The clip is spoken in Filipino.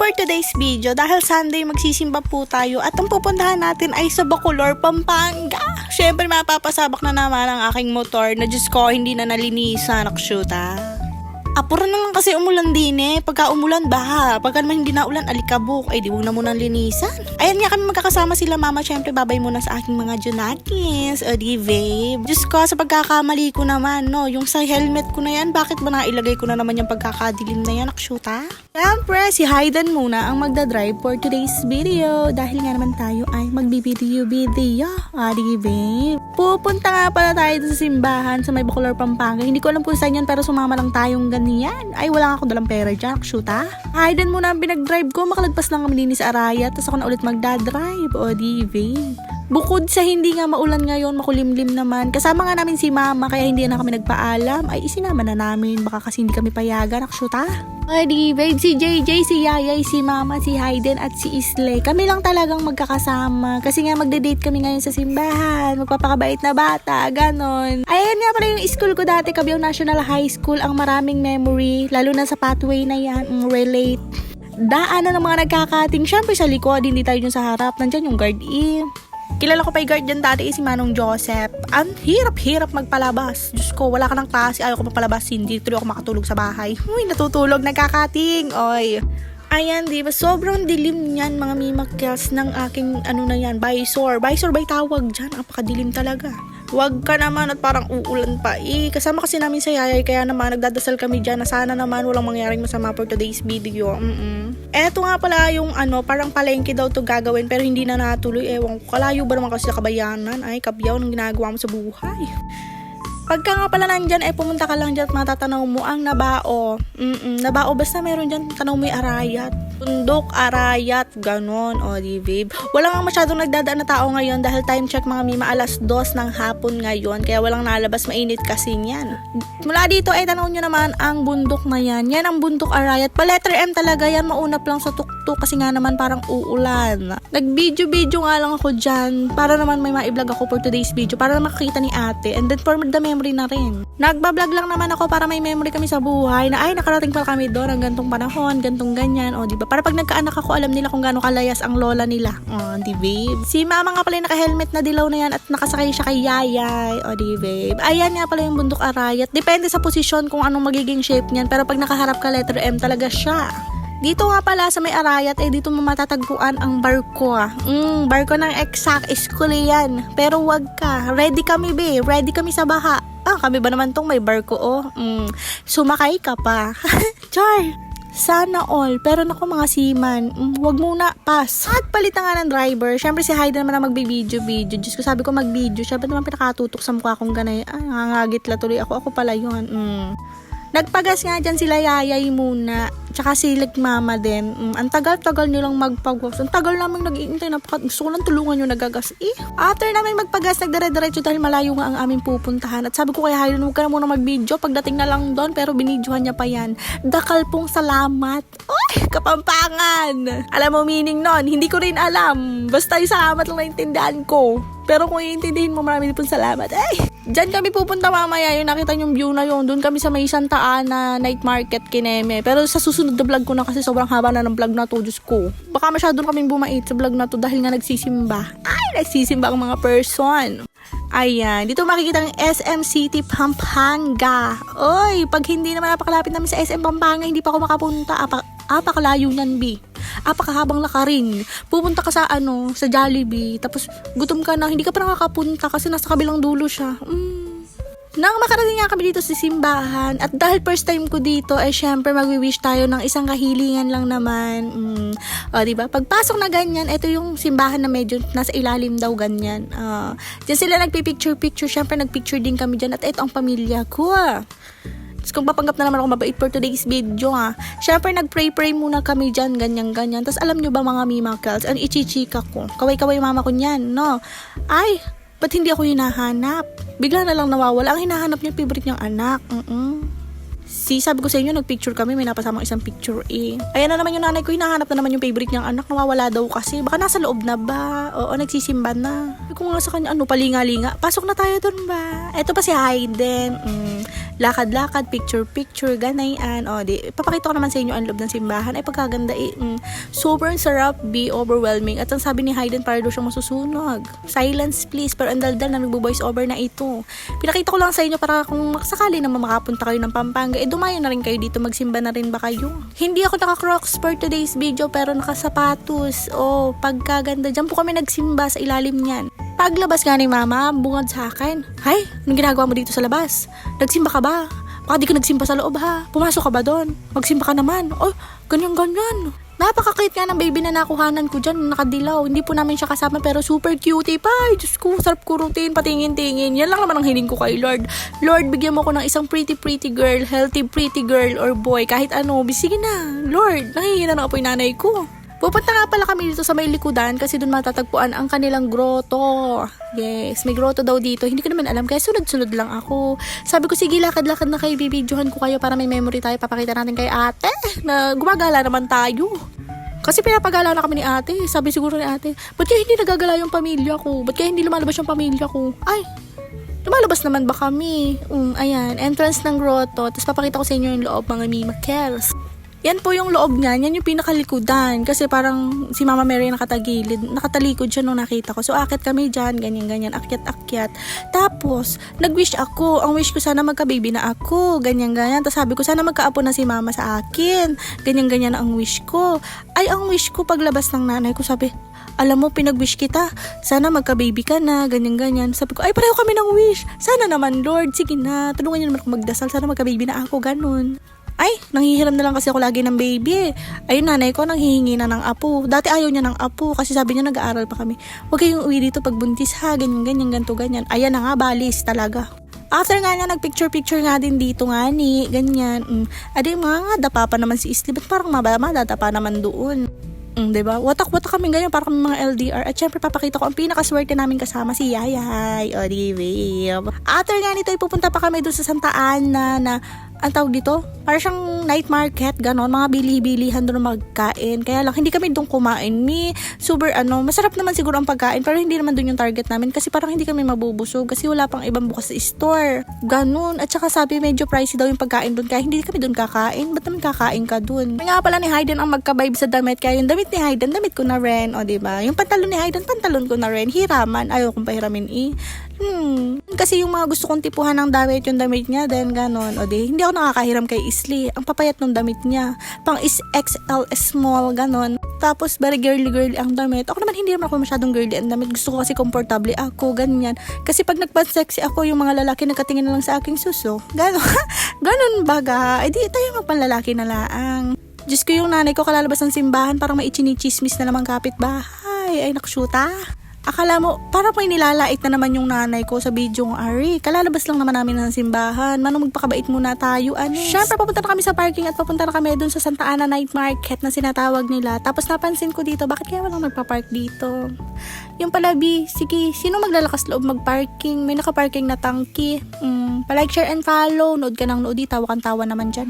for today's video, dahil Sunday magsisimba po tayo at ang pupuntahan natin ay sa Bacolor, Pampanga. Siyempre mapapasabak na naman ang aking motor na Diyos ko hindi na nalinisan, nakshuta. Apura na lang kasi umulan din eh. Pagka umulan, baha. Pagka naman hindi na ulan, alikabok. Ay, di mo na muna linisan. Ayan nga kami magkakasama sila mama. Siyempre, babay muna sa aking mga junakis. O di, babe. Diyos ko, sa pagkakamali ko naman, no. Yung sa helmet ko na yan, bakit ba nailagay ko na naman yung pagkakadilim na yan, akshuta? Siyempre, si Hayden muna ang magdadrive for today's video. Dahil nga naman tayo ay magbibideo-video. O di, babe. Pupunta nga pala tayo sa simbahan sa may Bacolor, Pampanga. Hindi ko alam kung saan yan, pero sumama lang tayong ganyan. Ay, wala nga ako dalang pera dyan, shoot ha? Hayden muna ang pinag-drive ko, makalagpas lang kami ni Araya, tapos ako na ulit magdadrive, o di, babe. Bukod sa hindi nga maulan ngayon, makulimlim naman, kasama nga namin si mama, kaya hindi na kami nagpaalam, ay isinama na namin, baka kasi hindi kami payagan? O di, babe, si JJ, si Yayay, si mama, si Hayden, at si Isle, kami lang talagang magkakasama, kasi nga magde-date kami ngayon sa simbahan, magpapakabait na bata, ganon. Ayan nga pala yung school ko dati, Cabiao National High School, ang maraming memory, lalo na sa pathway na yan, mm, relate. Daanan ng mga nagkakating, syempre sa likod, hindi tayo yung sa harap, nandyan yung guard E. Kilala ko pa yung guard dyan dati eh, si Manong Joseph. Ang hirap-hirap magpalabas. Diyos ko, wala ka ng klase, ayaw ko magpalabas, hindi tuloy ako makatulog sa bahay. Uy, natutulog, nagkakating. Oy. Ayan, di ba? Sobrang dilim niyan, mga mimakyas ng aking, ano na yan, visor. Visor ba tawag dyan? Napakadilim talaga. Huwag ka naman at parang uulan pa. Eh, kasama kasi namin sa yayay, kaya naman nagdadasal kami dyan na sana naman walang mangyaring masama for today's video. Mm-mm. Eto nga pala yung ano, parang palengke daw to gagawin pero hindi na natuloy. Ewan ko, kalayo ba naman kasi sa kabayanan? Ay, kabyaw ng ginagawa mo sa buhay. Pagka nga pala nandyan, eh pumunta ka lang dyan at matatanaw mo ang nabao. Mm-mm, nabao, basta meron dyan, tanaw mo yung arayat. Bundok, arayat, ganon, o di babe. Wala nga masyadong nagdadaan na tao ngayon dahil time check mga mima alas dos ng hapon ngayon. Kaya walang nalabas, mainit kasi yan. Mula dito, eh tanaw nyo naman ang bundok na yan. Yan ang bundok arayat. Pa letter M talaga yan, maunap lang sa tuktok kasi nga naman parang uulan. Nag-video-video nga lang ako dyan para naman may ma-vlog ako for today's video para makita ni ate and then for the memory na rin. Nagbablog lang naman ako para may memory kami sa buhay na ay nakarating pa kami doon ang gantong panahon, gantong ganyan, o di ba? Para pag nagkaanak ako, alam nila kung gaano kalayas ang lola nila. O, di babe? Si mama nga pala yung naka-helmet na dilaw na yan at nakasakay siya kay yayay. O, di babe? Ayan nga pala yung bundok arayat. Depende sa posisyon kung anong magiging shape niyan. Pero pag nakaharap ka letter M, talaga siya. Dito nga pala sa may arayat, eh dito mo matatagpuan ang barko ah. Mm, barko ng exact school yan. Pero wag ka. Ready kami be. Ready kami sa baha. Ah, kami ba naman tong may barko oh. Mm, sumakay ka pa. Char. Sana all. Pero naku mga seaman, mm, wag muna, pass. At palitan nga ng driver. Siyempre si Hayden naman ang magbibideo-video. Diyos ko sabi ko mag-video siya. Ba't naman pinakatutok sa mukha kong ganay? Ah, nangangagit la tuloy ako. Ako pala yun. Mm. Nagpagas nga dyan sila yayay muna. Tsaka si mama din. Mm, ang tagal-tagal nilang magpagas. Ang tagal namin nag-iintay. Napaka, gusto ko lang tulungan yung nagagas. Eh, after namin magpagas, nagdire-diretso dahil malayo nga ang aming pupuntahan. At sabi ko kay Hayden, huwag ka na muna mag-video. Pagdating na lang doon, pero binidyohan niya pa yan. Dakal pong salamat. Oy, kapampangan! Alam mo meaning nun? Hindi ko rin alam. Basta yung salamat lang naintindihan ko. Pero kung iintindihin mo, marami pong salamat. Ay! Diyan kami pupunta mamaya. Yung nakita yung view na yun. Doon kami sa may Santa Ana Night Market, Kineme. Pero sa susunod na vlog ko na kasi sobrang haba na ng vlog na to. Diyos ko. Baka masyadong kaming bumait sa vlog na to dahil nga nagsisimba. Ay, nagsisimba ang mga person. Ayan, dito makikita ang SM City Pampanga. Oy, pag hindi naman napakalapit namin sa SM Pampanga, hindi pa ako makapunta. Apa, apakalayo niyan, B. Apakahabang lakarin. Pupunta ka sa ano, sa Jollibee, tapos gutom ka na, hindi ka pa nakakapunta kasi nasa kabilang dulo siya. Mm. Nang makarating nga kami dito sa simbahan, at dahil first time ko dito, ay syempre magwi-wish tayo ng isang kahilingan lang naman. Mm. O, di ba? Pagpasok na ganyan, ito yung simbahan na medyo nasa ilalim daw ganyan. Uh, diyan sila nagpipicture-picture, syempre nagpicture din kami dyan, at ito ang pamilya ko. Ah. Tapos kung papanggap na naman ako mabait for today's video ha. Syempre nag-pray-pray muna kami dyan, ganyan-ganyan. Tapos alam nyo ba mga mimakals, ang ichichika ko. Kaway-kaway mama ko niyan, no? Ay, ba't hindi ako hinahanap? Bigla na lang nawawala. Ang hinahanap niya, favorite niyang anak. Mm-mm. Si, sabi ko sa inyo, nagpicture kami, may napasamang isang picture eh. Ayan na naman yung nanay ko, hinahanap na naman yung favorite niyang anak, nawawala daw kasi. Baka nasa loob na ba? Oo, nagsisimba na. Sabi ko nga sa kanya, ano, palinga-linga. Pasok na tayo dun ba? Eto pa si Hayden. Mm. Lakad-lakad, picture-picture, ganayan. O, di, papakita ko naman sa inyo ang loob ng simbahan. Ay, pagkaganda eh. Mm, sobrang sarap, be overwhelming. At ang sabi ni Hayden, para daw siyang masusunog. Silence please, pero ang daldal na nagbo-voice over na ito. Pinakita ko lang sa inyo para kung sakali naman makapunta kayo ng Pampanga, eh dumayo na rin kayo dito, magsimba na rin ba kayo? Hindi ako naka-crocs for today's video, pero nakasapatos. Oh, pagkaganda. Diyan po kami nagsimba sa ilalim niyan. Paglabas nga ni mama, bungad sa akin. Hay, anong ginagawa mo dito sa labas? Nagsimba ka ba? Baka di ka nagsimba sa loob ha. Pumasok ka ba doon? Magsimba ka naman. Oh, ganyan-ganyan. Napaka-cute nga ng baby na nakuhanan ko dyan, nakadilaw. Hindi po namin siya kasama pero super cutie pa. Ay, Diyos ko, sarap kurutin, patingin-tingin. Yan lang naman ang hiling ko kay Lord. Lord, bigyan mo ko ng isang pretty pretty girl, healthy pretty girl or boy, kahit ano. Sige na, Lord, nahihingi na ako yung nanay ko. Pupunta nga pala kami dito sa may likudan kasi doon matatagpuan ang kanilang grotto. Yes, may grotto daw dito. Hindi ko naman alam kaya sunod-sunod lang ako. Sabi ko, sige, lakad-lakad na kayo, bibidyohan ko kayo para may memory tayo. Papakita natin kay ate na gumagala naman tayo. Kasi pinapagala na kami ni ate. Sabi siguro ni ate, ba't kaya hindi nagagala yung pamilya ko? Ba't kaya hindi lumalabas yung pamilya ko? Ay, lumalabas naman ba kami? Um, ayan, entrance ng grotto. Tapos papakita ko sa inyo yung loob, mga mimakels. Yan po yung loob niyan, yan yung pinakalikudan. Kasi parang si Mama Mary nakatagilid, nakatalikod siya nung nakita ko. So akit kami dyan, ganyan-ganyan, akyat-akyat. Tapos, nag-wish ako. Ang wish ko sana magka-baby na ako, ganyan-ganyan. Tapos sabi ko sana magkaapo na si Mama sa akin. Ganyan-ganyan ang wish ko. Ay, ang wish ko paglabas ng nanay ko, sabi, alam mo, pinag-wish kita. Sana magka-baby ka na, ganyan-ganyan. Sabi ko, ay, pareho kami ng wish. Sana naman, Lord, sige na. Tulungan niyo naman ako magdasal. Sana magka-baby na ako, ganun. Ay, nanghihiram na lang kasi ako lagi ng baby eh. Ayun, nanay ko nanghihingi na ng apo. Dati ayaw niya ng apo kasi sabi niya nag-aaral pa kami. Huwag kayong uwi dito pag buntis ha, ganyan, ganyan, ganto, ganyan. Ayan na nga, balis talaga. After nga niya, nagpicture-picture nga din dito nga ni, ganyan. Mm. Adi mga nga, dapa pa naman si Isli. Ba't parang mababa, madadapa naman doon? Mm, 'di ba? Watak-watak kami ganyan para kami mga LDR. At syempre papakita ko ang pinakaswerte namin kasama si Yayay. O, di ba? After nga nito, ipupunta pa kami doon sa Santa Ana na ang tawag dito, para siyang night market, ganon, mga bili-bilihan doon magkain. Kaya lang, hindi kami doon kumain. Mi, super ano, masarap naman siguro ang pagkain, pero hindi naman doon yung target namin kasi parang hindi kami mabubusog kasi wala pang ibang bukas sa store. Ganon. At saka sabi, medyo pricey daw yung pagkain doon, kaya hindi kami doon kakain. Ba't naman kakain ka doon? Nga pala ni Hayden ang magka-vibe sa damit, kaya yung damit ni Hayden, damit ko na rin, o ba Yung pantalon ni Hayden, pantalon ko na rin. Hiraman, ayaw kong pahiramin eh. Hmm, kasi yung mga gusto kong tipuhan ng damit, yung damit niya, then ganon. O di, hindi ako nakakahiram kay Isli. Ang papayat ng damit niya. Pang is XL small, ganon. Tapos, very girly-girly ang damit. Ako naman, hindi naman ako masyadong girly ang damit. Gusto ko kasi komportable ako, ganyan. Kasi pag nagpan-sexy ako, yung mga lalaki nakatingin na lang sa aking suso. Ganon. ganon baga. Eh di, tayo magpanlalaki na laang. Diyos ko yung nanay ko kalalabas ng simbahan, parang may ichinichismis na naman kapitbahay. Ay, naksyuta. Akala mo, para may nilalait na naman yung nanay ko sa video ng Ari. Kalalabas lang naman namin ng simbahan. Manong magpakabait muna tayo. Ano? Siyempre, papunta na kami sa parking at papunta na kami dun sa Santa Ana Night Market na sinatawag nila. Tapos napansin ko dito, bakit kaya walang nagpa-park dito? Yung pala, B, sige, sino maglalakas loob mag-parking? May naka-parking na tangki. Mm, palike, share, and follow. Nood ka ng nood, tawa kang tawa naman dyan.